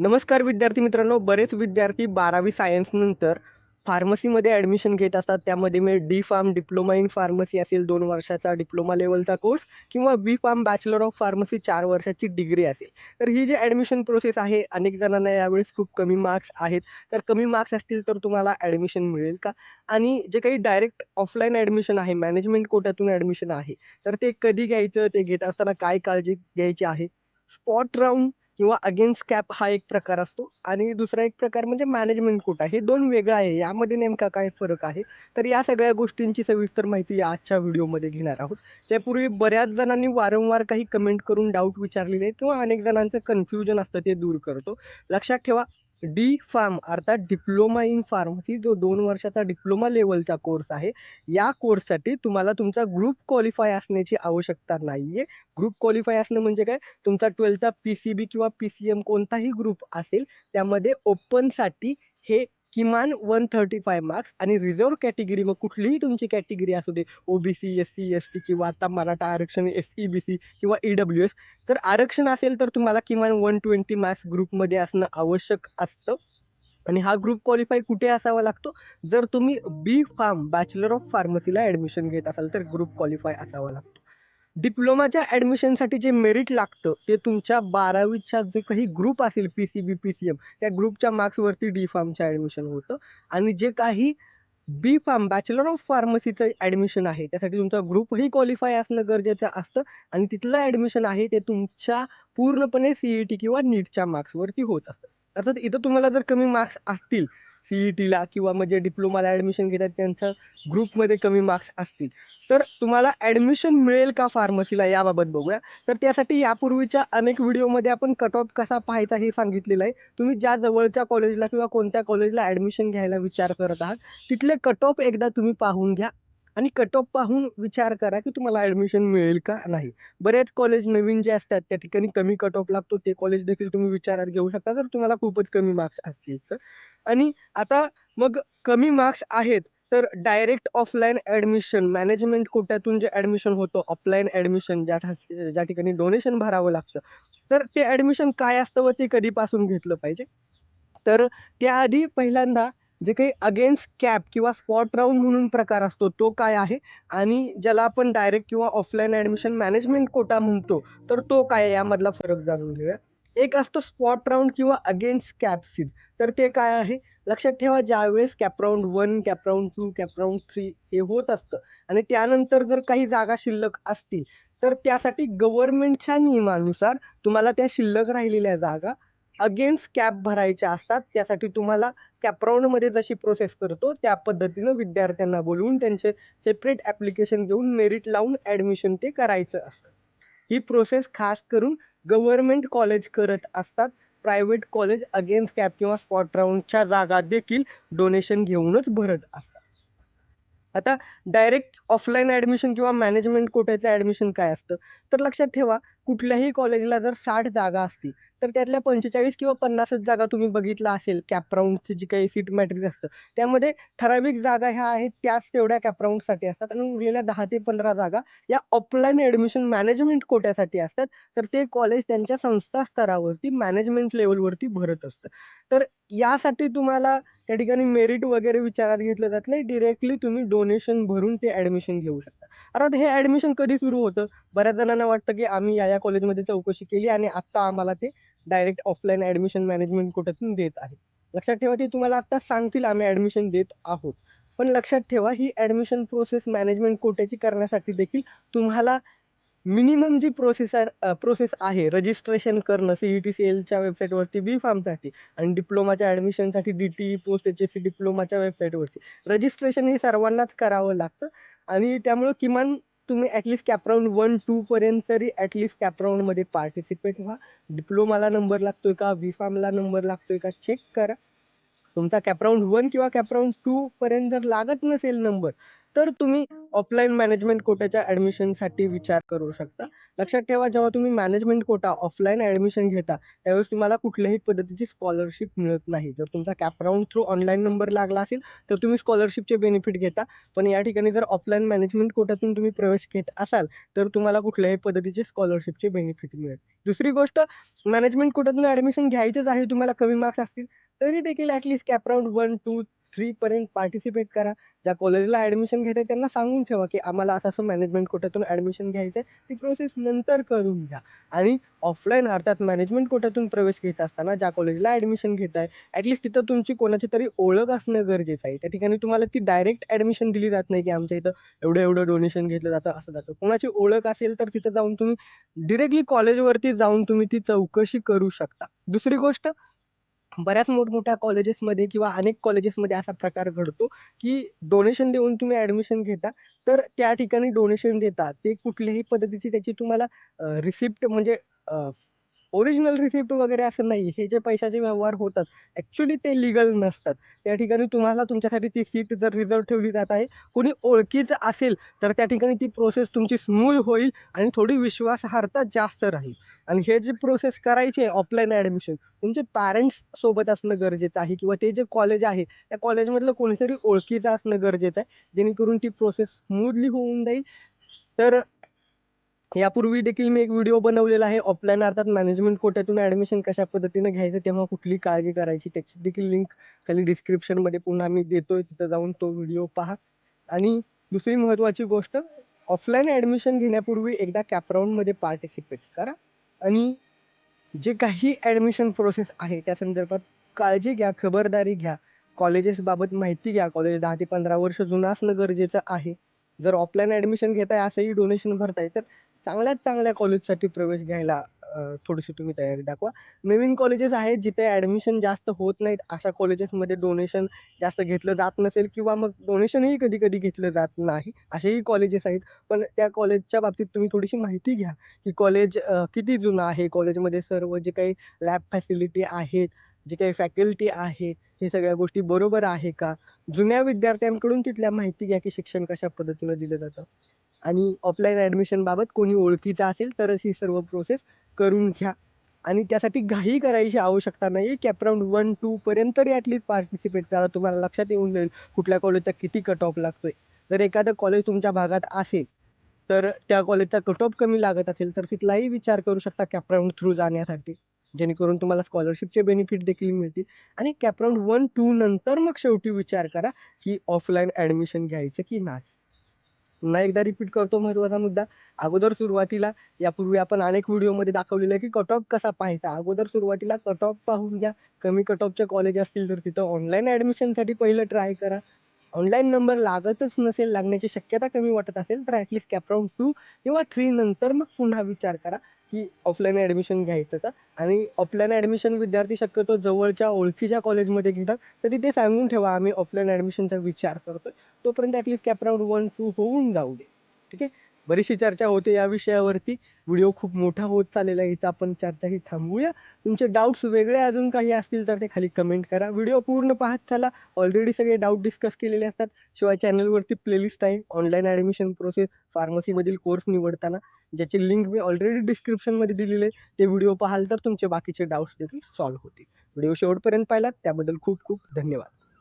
नमस्कार विद्यार्थी मित्रांनो बरेच विद्यार्थी बारावी सायन्सनंतर फार्मसीमध्ये ॲडमिशन घेत असतात. त्यामध्ये मी D pharm diploma in pharmacy असेल दोन वर्षाचा डिप्लोमा लेवलचा कोर्स किंवा B pharm bachelor of pharmacy चार वर्षाची डिग्री असेल. तर ही जी ॲडमिशन प्रोसेस आहे अनेक जणांना यावेळेस खूप कमी मार्क्स आहेत. तर कमी मार्क्स असतील तर तुम्हाला ॲडमिशन मिळेल का? आणि जे काही डायरेक्ट ऑफलाईन ॲडमिशन आहे मॅनेजमेंट कोट्यातून ॲडमिशन आहे तर ते कधी घ्यायचं ते घेत असताना काय काळजी घ्यायची आहे? स्पॉट राऊंड किंवा अगेन्स्ट कॅप हा एक प्रकार असतो. आणि दुसरा एक प्रकार म्हणजे मॅनेजमेंट कोटा हे दोन वेगळं आहे. यामध्ये नेमका काय फरक आहे? तर या सगळ्या गोष्टींची सविस्तर माहिती या आजच्या व्हिडिओमध्ये घेणार आहोत. त्यापूर्वी बऱ्याच जणांनी वारंवार काही कमेंट करून डाऊट विचारलेले आहेत किंवा अनेक जणांचं कन्फ्युजन असतं ते दूर करतो. लक्षात ठेवा डी फार्म अर्थात डिप्लोमा इन फार्मसी जो दोन वर्षाचा डिप्लोमा लेवलचा कोर्स आहे या कोर्ससाठी तुम्हाला तुमचा ग्रुप क्वालिफाय असण्याची आवश्यकता नाही आहे ग्रुप क्वालिफाय असणं म्हणजे काय? तुमचा ट्वेल्थचा पी सी बी किंवा पी सी एम कोणताही ग्रुप असेल त्यामध्ये ओपनसाठी हे किमान वन थर्टी फाय मार्क्स आणि रिझर्व कॅटेगरी मग कुठलीही तुमची कॅटेगरी असू दे OBC S C S T किंवा आता मराठा आरक्षण एस ई बी सी किंवा ई डब्ल्यू एस तर आरक्षण असेल तर तुम्हाला किमान वन ट्वेंटी मार्क्स ग्रुपमध्ये असणं आवश्यक असतं. आणि हा ग्रुप क्वालिफाय कुठे असावा लागतो? जर तुम्ही बी फार्म बॅचलर ऑफ फार्मसीला ॲडमिशन घेत असाल तर ग्रुप क्वालिफाय असावा लागतो. डिप्लोमाच्या ॲडमिशनसाठी जे मेरिट लागतं ते तुमच्या बारावीच्या जे काही ग्रुप असेल P C B P C M त्या ग्रुपच्या मार्क्सवरती डी फार्मच्या ॲडमिशन होतं. आणि जे काही बी फार्म बॅचलर ऑफ फार्मसीचं ॲडमिशन आहे त्यासाठी तुमचा ग्रुपही क्वालिफाय असणं गरजेचं असतं. आणि तिथलं ॲडमिशन आहे ते तुमच्या पूर्णपणे सी ई टी किंवा नीटच्या मार्क्सवरती होत असतं. अर्थात इथं तुम्हाला जर कमी मार्क्स असतील ई टीला किंवा म्हणजे डिप्लोमाला ॲडमिशन घेतात त्यांचं ग्रुपमध्ये कमी मार्क्स असतील. तर तुम्हाला ॲडमिशन मिळेल का फार्मसीला याबाबत बघूया. तर त्यासाठी यापूर्वीच्या अनेक व्हिडिओमध्ये आपण कट ऑफ कसा पाहायचा हे सांगितलेलं आहे. तुम्ही ज्या जवळच्या कॉलेजला किंवा कोणत्या कॉलेजला ॲडमिशन घ्यायला विचार करत आहात तिथले कट ऑफ एकदा तुम्ही पाहून घ्या. आणि कट ऑफ पाहून विचार करा की तुम्हाला ॲडमिशन मिळेल का नाही. बरेच कॉलेज नवीन जे असतात त्या ठिकाणी कमी कट ऑफ लागतो. ते कॉलेज देखील तुम्ही विचारात घेऊ शकता. तर तुम्हाला खूपच कमी मार्क्स असतील तर. आणि आता मग कमी मार्क्स आहेत तर डायरेक्ट ऑफलाईन ॲडमिशन मॅनेजमेंट कोट्यातून जे ॲडमिशन होतं ऑफलाईन ॲडमिशन ज्या ठा- ज्या ठिकाणी डोनेशन भरावं लागतं तर ते ॲडमिशन काय असतं व ते कधीपासून घेतलं पाहिजे? तर त्याआधी पहिल्यांदा जे काही अगेन्स्ट कॅप किंवा स्पॉट राऊंड म्हणून प्रकार असतो तो काय आहे? आणि ज्याला आपण डायरेक्ट किंवा ऑफलाईन ॲडमिशन मॅनेजमेंट कोटा म्हणतो तर तो काय यामधला फरक जाणून घेऊया. एक असतो स्पॉट राऊंड किंवा अगेन्स्ट कॅप तर ते काय आहे? लक्षात ठेवा ज्यावेळेस cap round one cap round two cap round three हे होत असतं आणि त्यानंतर जर काही जागा शिल्लक असतील तर त्यासाठी गव्हर्नमेंटच्या नियमानुसार तुम्हाला त्या शिल्लक राहिलेल्या जागा अगेन्स्ट कॅप भरायच्या असतात. त्यासाठी तुम्हाला कॅपराऊंडमध्ये जशी प्रोसेस करतो त्या पद्धतीनं विद्यार्थ्यांना बोलवून त्यांचे सेपरेट ॲप्लिकेशन घेऊन मेरिट लावून ॲडमिशन ते करायचं असतं. ही प्रोसेस खास करून गव्हर्नमेंट कॉलेज करत असतात. प्रायव्हेट कॉलेज अगेन्स्ट कॅप किंवा स्पॉट राऊंडच्या जागा देखील डोनेशन घेऊनच भरत असतात. आता डायरेक्ट ऑफलाईन ॲडमिशन किंवा मॅनेजमेंट कोट्याचं ॲडमिशन काय असतं? तर लक्षात ठेवा कुठल्याही कॉलेजला जर साठ जागा असतील तर त्यातल्या पंचेचाळीस किंवा पन्नासच जागा तुम्ही बघितला असेल कॅपराऊंडची जी काही सीट मॅट्रिक्स असतं त्यामध्ये ठराविक जागा ह्या आहेत त्याच तेवढ्या कॅपराऊंडसाठी असतात आणि उरलेल्या दहा ते पंधरा जागा या ऑफलाईन ॲडमिशन मॅनेजमेंट कोट्यासाठी असतात. तर ते कॉलेज त्यांच्या संस्था स्तरावरती मॅनेजमेंट लेवलवरती भरत असतं. तर यासाठी तुम्हाला त्या ठिकाणी मेरिट वगैरे विचारात घेतलं जात नाही डिरेक्टली तुम्ही डोनेशन भरून ते ॲडमिशन घेऊ शकता. अर्थात हे ॲडमिशन कधी सुरू होतं? बऱ्याच जणांना वाटतं की आम्ही या या कॉलेजमध्ये चौकशी केली आणि आत्ता आम्हाला ते डायरेक्ट ऑफलाईन ॲडमिशन मॅनेजमेंट कोट्यातून देत आहे. लक्षात ठेवा ते तुम्हाला आत्ता सांगतील आम्ही ॲडमिशन देत आहोत. पण लक्षात ठेवा ही ॲडमिशन प्रोसेस मॅनेजमेंट कोट्याची करण्यासाठी देखील तुम्हाला मिनिमम जी प्रोसेस प्रोसेस आहे रजिस्ट्रेशन करणं सी ई टी सी एलच्या वेबसाईटवरती बी फार्मसाठी आणि डिप्लोमाच्या ॲडमिशनसाठी D T post H S C डिप्लोमाच्या वेबसाईटवरती रजिस्ट्रेशन हे सर्वांनाच करावं लागतं आणि त्यामुळं किमान तुम्ही ॲटलिस्ट कॅपराऊंड वन टू पर्यंत तरी ॲटलिस्ट कॅपराऊंडमध्ये पार्टिसिपेट व्हा. डिप्लोमाला नंबर लागतोय का? बी फार्मला नंबर लागतोय का? चेक करा. तुमचा कॅपराऊंड वन किंवा कॅपराऊंड टू पर्यंत जर लागत नसेल नंबर तर तुम्ही ऑफलाईन मॅनेजमेंट कोटाच्या ॲडमिशनसाठी विचार करू शकता. लक्षात ठेवा जेव्हा तुम्ही मॅनेजमेंट कोटा ऑफलाईन ॲडमिशन घेता, त्यावेळेस तुम्हाला कुठल्याही पद्धतीची स्कॉलरशिप मिळत नाही. जर तुमचा कॅपराऊंड थ्रू ऑनलाईन नंबर लागला असेल, तर तुम्ही स्कॉलरशिपचे बेनिफिट घेता. पण या ठिकाणी जर ऑफलाईन मॅनेजमेंट कोट्यातून तुम्ही प्रवेश घेत असाल, तर तुम्हाला कुठल्याही पद्धतीचे स्कॉलरशिपचे बेनिफिट मिळेल. दुसरी गोष्ट मॅनेजमेंट कोटातून ॲडमिशन घ्यायचंच आहे, तुम्हाला कमी मार्क्स असतील, तरी देखील ॲटलीस्ट कॅपराऊंड वन टू 1, 2, 3 पर्यंत पार्टिसिपेट करा. ज्या कॉलेजला ॲडमिशन घेताय त्यांना सांगून ठेवा, की आम्हाला असं-असं मॅनेजमेंट कोट्यातून ॲडमिशन आहे ती प्रोसेस नंतर करून घ्या. आणि ऑफलाईन अर्थात मॅनेजमेंट कोट्यातून प्रवेश घेत असताना ज्या कॉलेजला ॲडमिशन घेत आहे लीस्ट तिथं तुमची कोणाची तरी ओळख असणं गरजेचं आहे. त्या ठिकाणी तुम्हाला ती डायरेक्ट ॲडमिशन दिली जात नाही, की आमच्या इथं एवढं-एवढं डोनेशन घेतलं जातं, असं जातं. कोणाची ओळख असेल तर तिथं जाऊन तुम्ही डिरेक्टली कॉलेजवरती जाऊन तुम्ही ती चौकशी करू शकता. दुसरी गोष्ट बऱ्याच मोठमोठ्या कॉलेजेसमध्ये किंवा अनेक कॉलेजेसमध्ये असा प्रकार घडतो, की डोनेशन देऊन तुम्ही ॲडमिशन घेता, तर त्या ठिकाणी डोनेशन देता. ते कुठल्याही पद्धतीची त्याची तुम्हाला रिसिप्ट म्हणजे ओरिजिनल रिसिप्ट वगैरे असं नाही. हे जे पैशाचे व्यवहार होतात, ॲक्च्युली ते लीगल नसतात. त्या ठिकाणी तुम्हाला तुमच्यासाठी ती सीट जर रिझर्व्ह ठेवली जात आहे, कोणी ओळखीचं असेल, तर त्या ठिकाणी ती प्रोसेस तुमची स्मूथ होईल आणि थोडी विश्वासार्हता जास्त राहील. आणि हे जी प्रोसेस करायची आहे ऑफलाईन ॲडमिशन, तुमचे पॅरेंट्स सोबत असणं गरजेचं आहे किंवा ते जे कॉलेज आहे, त्या कॉलेजमधलं कोणीतरी ओळखीचं असणं गरजेचं आहे, जेणेकरून ती प्रोसेस स्मूथली होऊन जाईल. तर यापूर्वी देखील मी एक व्हिडिओ बनवलेला आहे. ऑफलाईन अर्थात मॅनेजमेंट कोट्यातून ॲडमिशन कशा पद्धतीने घ्यायचं, तेव्हा कुठली काळजी करायची, त्याची देखील लिंक खाली डिस्क्रिप्शनमध्ये पुन्हा मी देतोय. तिथं जाऊन तो व्हिडिओ पहा. आणि दुसरी महत्त्वाची गोष्ट, ऑफलाईन ॲडमिशन घेण्यापूर्वी एकदा कॅपराऊंडमध्ये पार्टिसिपेट करा. आणि जे काही ॲडमिशन प्रोसेस आहे, त्या संदर्भात काळजी घ्या, खबरदारी घ्या. कॉलेजेसबाबत माहिती घ्या. कॉलेज दहा ते 15 वर्ष जुनं असणं गरजेचं आहे. जर ऑफलाईन ॲडमिशन घेताय, असंही डोनेशन भरताय, तर चांगल्यात चांगल्या कॉलेजसाठी प्रवेश घ्यायला थोडीशी तुम्ही तयारी दाखवा. नवीन कॉलेजेस आहेत जिथे ॲडमिशन जास्त होत नाहीत, अशा कॉलेजेसमध्ये डोनेशन जास्त घेतलं जात नसेल किंवा मग डोनेशनही कधी-कधी घेतलं जात नाही, असेही कॉलेजेस आहेत. पण त्या कॉलेजच्या बाबतीत तुम्ही थोडीशी माहिती घ्या, की कॉलेज किती जुनं आहे, कॉलेजमध्ये सर्व जे काही लॅब फॅसिलिटी आहेत, जे काही फॅकल्टी आहेत, हे सगळ्या गोष्टी बरोबर आहे का? जुन्या विद्यार्थ्यांकडून तिथल्या माहिती घ्या, की शिक्षण कशा पद्धतीनं दिलं जातं. आणि ऑफलाईन ॲडमिशनबाबत कोणी ओळखीचं असेल, तरच ही सर्व प्रोसेस करून घ्या. आणि त्यासाठी घाई करायची आवश्यकता नाही. कॅप राउंड 1, 2 पर्यंत तरी ॲट पार्टिसिपेट करा. तुम्हाला लक्षात येऊन जाईल, कुठल्या कॉलेजचा किती कट ऑफ लागतोय. जर एखादं कॉलेज तुमच्या भागात असेल, तर त्या कॉलेजचा कट ऑफ कमी लागत असेल, तर तिथलाही विचार करू शकता कॅपराऊंड थ्रू जाण्यासाठी. जेणेकरून तुम्हाला स्कॉलरशिपचे बेनिफिट देखील मिळतील. आणि कॅप राउंड 1, 2 नंतर मग शेवटी विचार करा, की ऑफलाईन ॲडमिशन घ्यायचं की नाही. पुन्हा एकदा रिपीट करतो महत्त्वाचा मुद्दा. अगोदर सुरुवातीला यापूर्वी आपण अनेक व्हिडिओमध्ये दाखवलेलं आहे, की कट ऑफ कसा पाहायचा. अगोदर सुरुवातीला कट ऑफ पाहून घ्या. कमी कट ऑफचे कॉलेज असतील, तर तिथं ऑनलाईन ॲडमिशनसाठी पहिलं ट्राय करा. ऑनलाईन नंबर लागतच नसेल, लागण्याची शक्यता कमी वाटत असेल, तर ॲटलिस्ट लीस्ट कॅप राउंड 2 किंवा 3 नंतर मग पुन्हा विचार करा, की ऑफलाईन admission घ्यायचं का? आणि ऑफलाईन admission विद्यार्थी शक्यतो जवळच्या ओळखीच्या कॉलेजमध्ये घेतात, तर तिथे सांगून ठेवा, आम्ही ऑफलाईन ॲडमिशनचा विचार करतोय. तोपर्यंत at least कॅप राउंड 1, 2 होऊन जाऊ दे. ठीक आहे. बरीचशी चर्चा होते या विषयावरती. व्हिडिओ खूप मोठा होत चाललेला आहे. इथं आपण चर्चा ही थांबवूया. तुमचे डाउट्स वेगळे अजून काही असतील, तर ते खाली कमेंट करा. व्हिडिओ पूर्ण पाहत चला. ऑलरेडी सगळे डाऊट डिस्कस केलेले असतात. शिवाय चॅनलवरती प्लेलिस्ट आहे. ऑनलाईन ॲडमिशन प्रोसेस, फार्मसीमधील कोर्स निवडताना, ज्याची लिंक मी ऑलरेडी डिस्क्रिप्शनमध्ये दिलेली आहे. ते व्हिडिओ पाहाल, तर तुमचे बाकीचे डाऊट्स देखील सॉल्व्ह होतील. व्हिडिओ शेवटपर्यंत पाहिलात त्याबद्दल खूप खूप धन्यवाद.